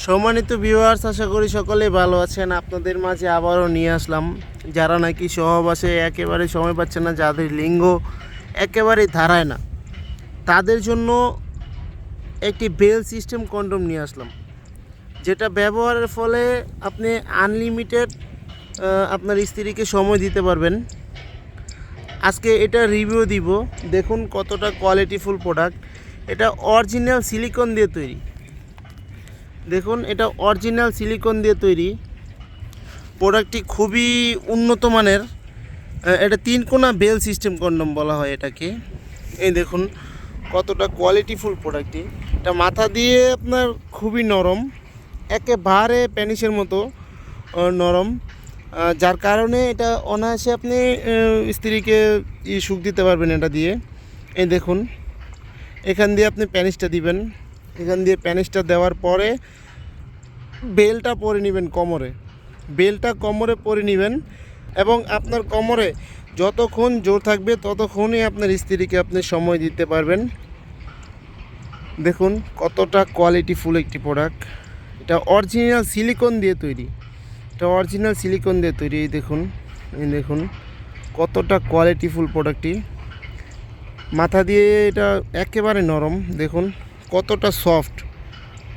সম্মানিত ভিউয়ার্স আশা করি সকলেই ভালো আছেন। আপনাদের মাঝে আবারও নিয়ে আসলাম। যারা নাকি সহবাসে একেবারে সময় পাচ্ছে না, যাদের লিঙ্গ একেবারে ধারায় না, তাদের জন্য একটি বেল সিস্টেম কন্ডম নিয়ে আসলাম। যেটা ব্যবহারের ফলে আপনি আনলিমিটেড আপনার স্ত্রীকে সময় দিতে পারবেন। আজকে এটা রিভিউ দিব। দেখুন কতটা কোয়ালিটিফুল প্রোডাক্ট এটা অরিজিনাল সিলিকন দিয়ে তৈরি। দেখুন, এটা অরিজিনাল সিলিকন দিয়ে তৈরি। প্রোডাক্টটি খুবই উন্নত মানের। এটা তিন কোনা বেল সিস্টেম কন্ডম বলা হয় এটাকে। এই দেখুন, কতটা কোয়ালিটিফুল প্রোডাক্টটি এটা মাথা দিয়ে আপনার খুবই নরম, একেবারে প্যানিসের মতো নরম। যার কারণে এটা অনায়াসে আপনি স্ত্রীকে সুখ দিতে পারবেন এটা দিয়ে। এই দেখুন, এখান দিয়ে আপনি প্যানিসটা দিবেন। এখান দিয়ে প্যানিসটা দেওয়ার পরে বেলটা পরে নেবেন কোমরে। বেলটা কোমরে পরে নেবেন এবং আপনার কোমরে যতক্ষণ জোর থাকবে ততক্ষণই আপনার স্ত্রীকে আপনি সময় দিতে পারবেন। দেখুন কতটা কোয়ালিটিফুল একটি প্রোডাক্ট এটা অরিজিনাল সিলিকন দিয়ে তৈরি। এটা অরিজিনাল সিলিকন দিয়ে তৈরি, এই দেখুন এই দেখুন কতটা কোয়ালিটিফুল প্রোডাক্টটি মাথা দিয়ে এটা একেবারে নরম, দেখুন। কতটা সফট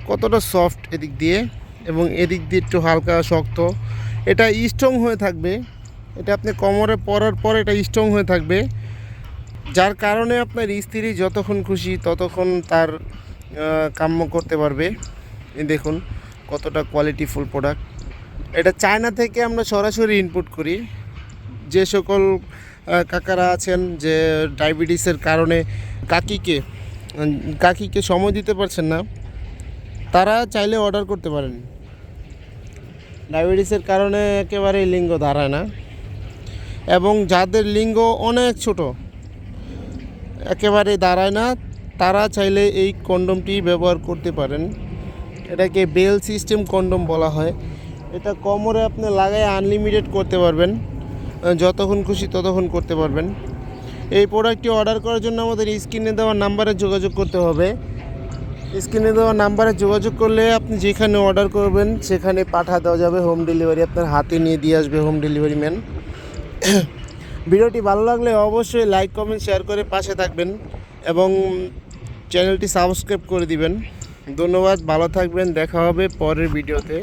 কতটা সফট এদিক দিয়ে এবং এদিক দিয়ে একটু হালকা শক্ত। এটা স্ট্রং হয়ে থাকবে। এটা আপনি কোমরে পরার পর এটা স্ট্রং হয়ে থাকবে। যার কারণে আপনার স্ত্রী যতক্ষণ খুশি ততক্ষণ তার কাম্য করতে পারবে। দেখুন কতটা কোয়ালিটিফুল প্রোডাক্ট এটা চায়না থেকে আমরা সরাসরি ইনপুট করি। যে সকল কাকারা আছেন যে ডায়াবেটিসের কারণে কাকিকে কাকিকে সময় দিতে পারছেন না। তারা চাইলে অর্ডার করতে পারেন। ডায়াবেটিসের কারণে একেবারে লিঙ্গ দাঁড়ায় না। এবং যাদের লিঙ্গ অনেক ছোট একেবারে দাঁড়ায় না, তারা চাইলে এই কন্ডমটি ব্যবহার করতে পারেন। এটাকে বেল সিস্টেম কন্ডম বলা হয়। এটা কোমরে আপনি লাগায় আনলিমিটেড করতে পারবেন। যতক্ষণ খুশি ততক্ষণ করতে পারবেন। এই প্রোডাক্টটি অর্ডার করার জন্য আমাদের স্ক্রিনে দেওয়া নাম্বারে যোগাযোগ করতে হবে। স্ক্রিনে দেওয়া নাম্বারে যোগাযোগ করলে আপনি যেখানে অর্ডার করবেন, সেখানে পাঠা দেওয়া যাবে হোম ডেলিভারি আপনার হাতে নিয়ে দিয়ে আসবে হোম ডেলিভারি ম্যান ভিডিওটি ভালো লাগলে অবশ্যই লাইক কমেন্ট শেয়ার করে পাশে থাকবেন এবং চ্যানেলটি সাবস্ক্রাইব করে দিবেন। ধন্যবাদ, ভালো থাকবেন, দেখা হবে পরের ভিডিওতে।